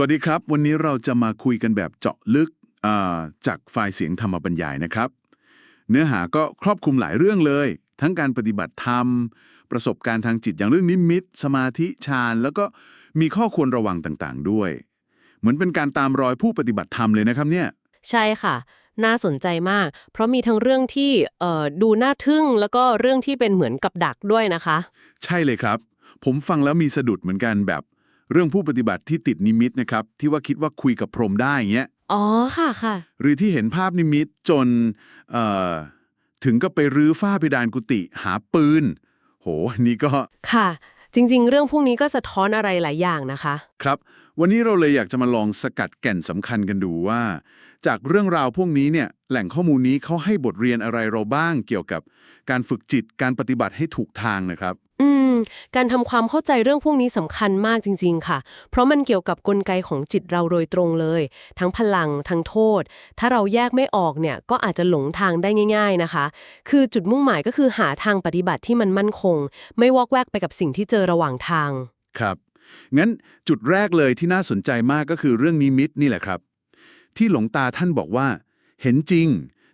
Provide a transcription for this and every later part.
วัสดีครับ วันนี้เราจะมาคุยกันแบบเจาะลึกอ่าจากไฟล์เสียงธรรมบรรยายนะครับ เนื้อหาก็ครอบคลุมหลายเรื่องเลย ทั้งการปฏิบัติธรรม ประสบการณ์ทางจิตอย่างเรื่องนิมิต สมาธิฌานแล้วก็มีข้อควรระวังต่างๆ ด้วย เหมือนเป็นการตามรอยผู้ปฏิบัติธรรมเลยนะครับเนี่ย ใช่ค่ะ น่าสนใจมาก เพราะมีทั้งเรื่องที่เอ่อดูน่าทึ่ง แล้วก็เรื่องที่เป็นเหมือนกับดักด้วยนะคะ ใช่เลยครับ ผมฟังแล้วมีสะดุดเหมือนกันแบบ เรื่องผู้ปฏิบัติที่ติดนิมิตนะครับ ที่ว่าคิดว่าคุยกับพรหมได้อย่างเงี้ยอ๋อค่ะค่ะ หรือที่เห็นภาพนิมิตจนเอ่อถึงก็ไปรื้อฝ้าเพดานกุฏิหาปืน โหอันนี่ก็ค่ะ จริง ๆ เรื่องพวกนี้ก็สะท้อนอะไรหลายอย่างนะคะ ครับ วันนี้เราเลยอยากจะมาลองสกัดแก่นสำคัญกันดูว่า จากเรื่องราวพวกนี้เนี่ยแหล่งข้อมูลนี้เขาให้บทเรียนอะไรเราบ้างเกี่ยวกับการฝึกจิตการปฏิบัติให้ถูกทางนะครับ อืม การทำความเข้าใจเรื่องพวกนี้สำคัญมากจริง ๆ ค่ะ เพราะมันเกี่ยวกับกลไกของจิตเราโดยตรงเลย ทั้งพลัง ทั้งโทษ ถ้าเราแยกไม่ออกเนี่ย ก็อาจจะหลงทางได้ง่าย ๆนะคะ คือจุดมุ่งหมายก็คือหาทางปฏิบัติที่มันมั่นคง ไม่วอกแวกไปกับสิ่งที่เจอระหว่างทาง ครับ งั้นจุดแรกเลยที่น่าสนใจมากก็คือเรื่องนิมิตนี่แหละครับ ที่หลวงตาท่านบอกว่า เห็นจริง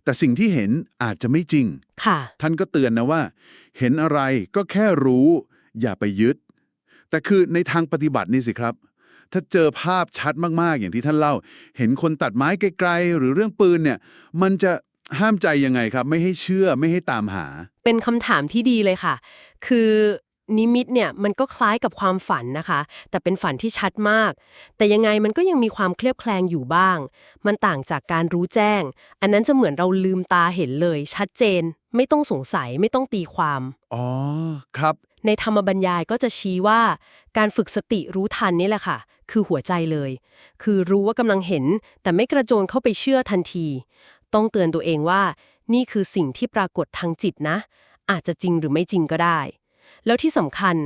แต่สิ่งที่เห็นอาจจะไม่จริง ค่ะ ท่านก็เตือนนะว่า เห็นอะไรก็แค่รู้ อย่าไปยึด แต่คือในทางปฏิบัตินี่สิครับ ถ้าเจอภาพชัดมากๆ อย่างที่ท่านเล่า เห็นคนตัดไม้ไกลๆ หรือเรื่องปืนเนี่ย มันจะห้ามใจยังไงครับ ไม่ให้เชื่อไม่ให้ตามหา เป็นคำถามที่ดีเลยค่ะ คือ นิมิตเนี่ยมันก็คล้ายกับความฝันนะคะ แต่เป็นฝันที่ชัดมาก แต่ยังไงมันก็ยังมีความเคลียบแคลงอยู่บ้าง มันต่างจากการรู้แจ้ง อันนั้นจะเหมือนเราลืมตาเห็นเลย ชัดเจน ไม่ต้องสงสัยไม่ต้องตีความ อ๋อ ครับ ในธรรมบรรยายก็จะชี้ว่า การฝึกสติรู้ทันนี่แหละค่ะ คือหัวใจเลย คือรู้ว่ากำลังเห็น แต่ไม่กระโจนเข้าไปเชื่อทันที ต้องเตือนตัวเองว่า นี่คือสิ่งที่ปรากฏทางจิตนะ อาจจะจริงหรือไม่จริงก็ได้ แล้วที่สำคัญ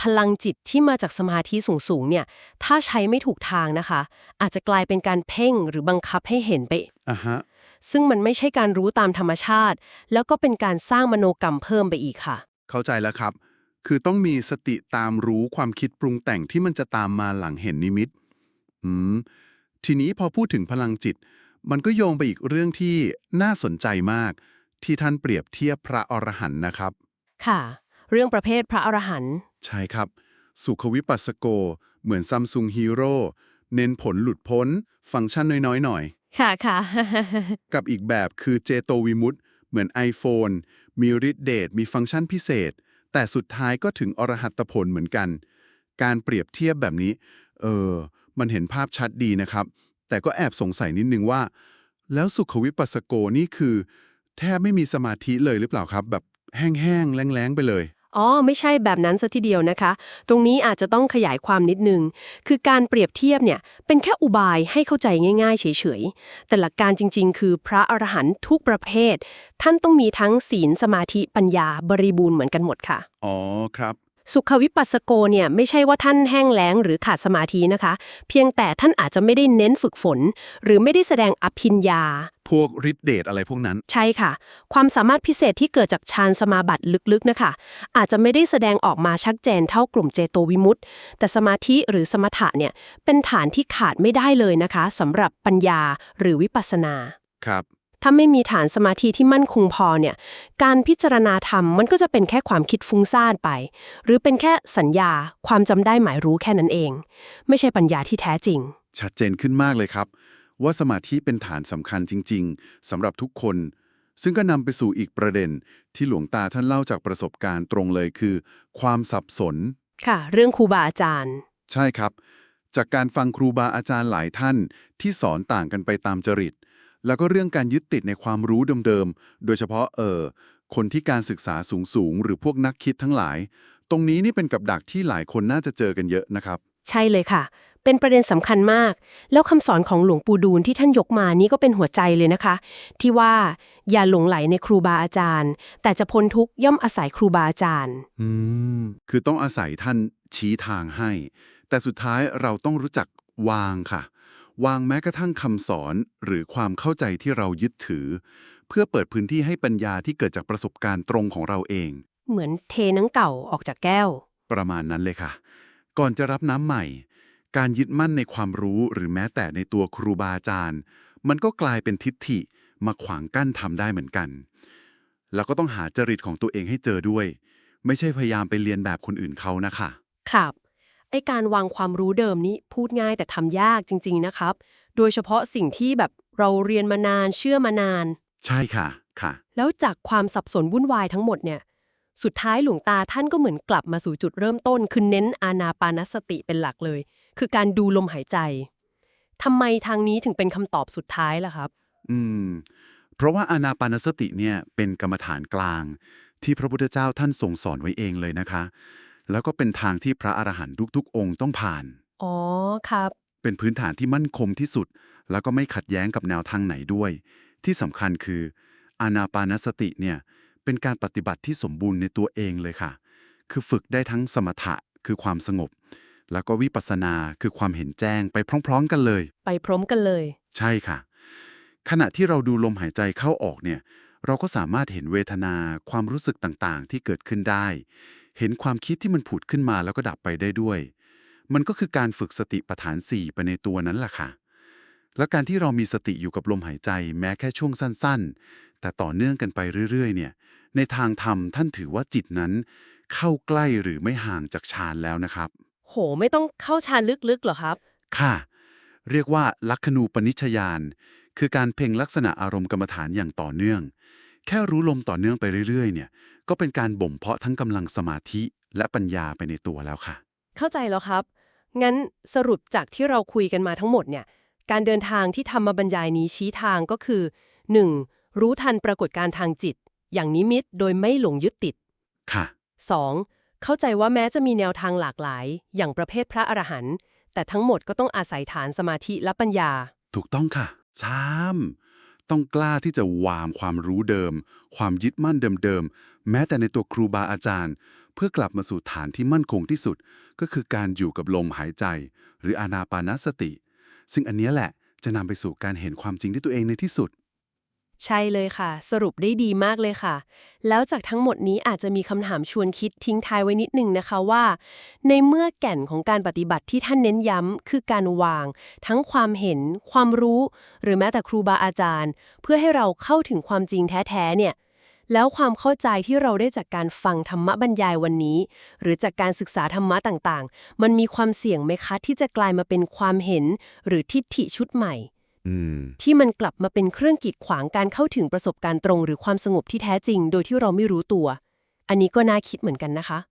พลังจิตที่มาจากสมาธิสูงๆเนี่ย ถ้าใช้ไม่ถูกทางนะคะ อาจจะกลายเป็นการเพ่งหรือบังคับให้เห็นไปอะฮะซึ่งมันไม่ใช่การรู้ตามธรรมชาติ แล้วก็เป็นการสร้างมโนกรรมเพิ่มไปอีกค่ะ เข้าใจแล้วครับ คือต้องมีสติตามรู้ความคิดปรุงแต่งที่มันจะตามมาหลังเห็นนิมิตอืมทีนี้พอพูดถึงพลังจิต มันก็โยงไปอีกเรื่องที่น่าสนใจมาก ที่ท่านเปรียบเทียบพระอรหันต์นะครับ ค่ะ เรื่องประเภทพระอรหันต์ใช่ครับ สุขวิปัสสโก เหมือนซัมซุงฮีโร่เน้นผลหลุดพ้น ฟังก์ชันน้อยๆหน่อย ค่ะค่ะ กับอีกแบบคือเจโตวิมุตต์เหมือน iPhone มีฤทธิ์เดชมีฟังก์ชันพิเศษ แต่สุดท้ายก็ถึงอรหัตผลเหมือนกัน การเปรียบเทียบแบบนี้ เออ มันเห็นภาพชัดดีนะครับ แต่ก็แอบสงสัยนิดนึงว่า แล้วสุขวิปัสสโกนี่คือ แทบไม่มีสมาธิเลยหรือเปล่าครับ แบบแห้งๆแล้งๆไปเลย อ๋อ ไม่ใช่แบบนั้นซะทีเดียวนะคะ ตรงนี้อาจจะต้องขยายความนิดนึง คือการเปรียบเทียบเนี่ย เป็นแค่อุบายให้เข้าใจง่ายๆ เฉยๆ แต่หลักการจริงๆ คือพระอรหันต์ทุกประเภท ท่านต้องมีทั้งศีลสมาธิปัญญาบริบูรณ์เหมือนกันหมดค่ะ อ๋อครับ สุขวิปัสสโกเนี่ยไม่ใช่ว่าท่านแห้งแล้งหรือขาดสมาธินะคะ เพียงแต่ท่านอาจจะไม่ได้เน้นฝึกฝน หรือไม่ได้แสดงอภิญญาพวกฤทธิ์เดชอะไรพวกนั้น ใช่ค่ะ ความสามารถพิเศษที่เกิดจากฌานสมาบัติลึกๆนะคะ อาจจะไม่ได้แสดงออกมาชัดเจนเท่ากลุ่มเจโตวิมุตต์แต่สมาธิหรือสมถะเนี่ยเป็นฐานที่ขาดไม่ได้เลยนะคะสำหรับปัญญาหรือวิปัสสนาครับ ถ้าไม่มีฐานสมาธิที่มั่นคงพอเนี่ย การพิจารณาธรรมมันก็จะเป็นแค่ความคิดฟุ้งซ่านไป หรือเป็นแค่สัญญา ความจำได้หมายรู้แค่นั้นเอง ไม่ใช่ปัญญาที่แท้จริง ชัดเจนขึ้นมากเลยครับ ว่าสมาธิเป็นฐานสำคัญจริง ๆสำหรับทุกคน ซึ่งก็นำไปสู่อีกประเด็น ที่หลวงตาท่านเล่าจากประสบการณ์ตรงเลยคือ ความสับสน ค่ะ เรื่องครูบาอาจารย์ ใช่ครับจากการฟังครูบาอาจารย์หลายท่านที่สอนต่างกันไปตามจริต แล้วก็เรื่องการยึดติดในความรู้เดิมๆ โดยเฉพาะเออคนที่การศึกษาสูงๆ หรือพวกนักคิดทั้งหลาย ตรงนี้นี่เป็นกับดักที่หลายคนน่าจะเจอกันเยอะนะครับ ใช่เลยค่ะ เป็นประเด็นสำคัญมาก แล้วคำสอนของหลวงปู่ดูลที่ท่านยกมานี่ก็เป็นหัวใจเลยนะคะ ที่ว่าอย่าหลงไหลในครูบาอาจารย์ แต่จะพ้นทุกข์ย่อมอาศัยครูบาอาจารย์ อืม คือต้องอาศัยท่านชี้ทางให้ แต่สุดท้ายเราต้องรู้จักวางค่ะ วางแม้กระทั่งคำสอนหรือความเข้าใจที่เรายึดถือ เพื่อเปิดพื้นที่ให้ปัญญาที่เกิดจากประสบการณ์ตรงของเราเอง เหมือนเทน้ำเก่าออกจากแก้ว ประมาณนั้นเลยค่ะ ก่อนจะรับน้ำใหม่ การยึดมั่นในความรู้หรือแม้แต่ในตัวครูบาอาจารย์ มันก็กลายเป็นทิฏฐิมาขวางกั้นทำได้เหมือนกัน แล้วก็ต้องหาจริตของตัวเองให้เจอด้วย ไม่ใช่พยายามไปเรียนแบบคนอื่นเขานะคะ ครับไอการวางความรู้เดิมนี้พูดง่ายแต่ทำยากจริง ๆนะครับ โดยเฉพาะสิ่งที่แบบเราเรียนมานานเชื่อมานาน ใช่ค่ะค่ะ แล้วจากความสับสนวุ่นวายทั้งหมดเนี่ย สุดท้ายหลวงตาท่านก็เหมือนกลับมาสู่จุดเริ่มต้น คือเน้นอานาปานสติเป็นหลักเลย คือการดูลมหายใจทำไมทางนี้ถึงเป็นคำตอบสุดท้ายล่ะครับ อืม เพราะว่าอานาปานสติเนี่ยเป็นกรรมฐานกลาง ที่พระพุทธเจ้าท่านทรงสอนไว้เองเลยนะคะ แล้วก็เป็นทางที่พระอรหันต์ทุกๆ องค์ต้องผ่าน อ๋อครับ เป็นพื้นฐานที่มั่นคงที่สุด แล้วก็ไม่ขัดแย้งกับแนวทางไหนด้วย ที่สำคัญคือ อานาปานสติเนี่ยเป็นการปฏิบัติที่สมบูรณ์ในตัวเองเลยค่ะ คือฝึกได้ทั้งสมถะคือความสงบ แล้วก็วิปัสสนาคือความเห็นแจ้งไปพร้อม ๆ กันเลย ไปพร้อมกันเลย ใช่ค่ะ ขณะที่เราดูลมหายใจเข้าออกเนี่ย เราก็สามารถเห็นเวทนาความรู้สึกต่างๆ ที่เกิดขึ้นได้ เห็นความคิดที่มันผุดขึ้นมาแล้วก็ดับไปได้ด้วย มันก็คือการฝึกสติปัฏฐาน 4 ไปในตัวนั้นแหละค่ะ แล้วการที่เรามีสติอยู่กับลมหายใจ แม้แค่ช่วงสั้น ๆ แต่ต่อเนื่องกันไปเรื่อย ๆ เนี่ย ในทางธรรมท่านถือว่าจิตนั้น เข้าใกล้หรือไม่ห่างจากฌานแล้วนะครับ โห ไม่ต้องเข้าชานลึกๆหรอครับ ค่ะ เรียกว่าลักขณูปนิชยาน คือการเพ่งลักษณะอารมณ์กรรมฐานอย่างต่อเนื่อง แค่รู้ลมต่อเนื่องไปเรื่อย ๆ เนี่ย ก็เป็นการบ่มเพาะทั้งกำลังสมาธิและปัญญาไปในตัวแล้วค่ะ เข้าใจแล้วครับ งั้นสรุปจากที่เราคุยกันมาทั้งหมดเนี่ย การเดินทางที่ธรรมบรรยายนี้ชี้ทางก็คือ 1. รู้ทันปรากฏการณ์ทางจิต อย่างนิมิตโดยไม่หลงยึดติด ค่ะ 2. เข้าใจว่าแม้จะมีแนวทางหลากหลาย อย่างประเภทพระอรหันต์แต่ทั้งหมดก็ต้องอาศัยฐานสมาธิและปัญญา ถูกต้องค่ะชาม ต้องกล้าที่จะวางความรู้เดิม ความยึดมั่นเดิมๆ แม้แต่ในตัวครูบาอาจารย์ เพื่อกลับมาสู่ฐานที่มั่นคงที่สุด ก็คือการอยู่กับลมหายใจ หรืออานาปานสติ ซึ่งอันนี้แหละจะนำไปสู่การเห็นความจริงด้วยตัวเองในที่สุด ใช่เลยค่ะ สรุปได้ดีมากเลยค่ะ แล้วจากทั้งหมดนี้อาจจะมีคำถามชวนคิดทิ้งท้ายไว้นิดนึงนะคะว่า ในเมื่อแก่นของการปฏิบัติที่ท่านเน้นย้ำคือการวาง ทั้งความเห็น ความรู้ หรือแม้แต่ครูบาอาจารย์ เพื่อให้เราเข้าถึงความจริงแท้ๆเนี่ย แล้วความเข้าใจที่เราได้จากการฟังธรรมบรรยายวันนี้ หรือจากการศึกษาธรรมะต่างๆ มันมีความเสี่ยงไหมคะที่จะกลายมาเป็นความเห็น หรือทิฏฐิชุดใหม่ ที่มันกลับมาเป็นเครื่องกีดขวางการเข้าถึงประสบการณ์ตรง หรือความสงบที่แท้จริง โดยที่เราไม่รู้ตัว อันนี้ก็น่าคิดเหมือนกันนะคะ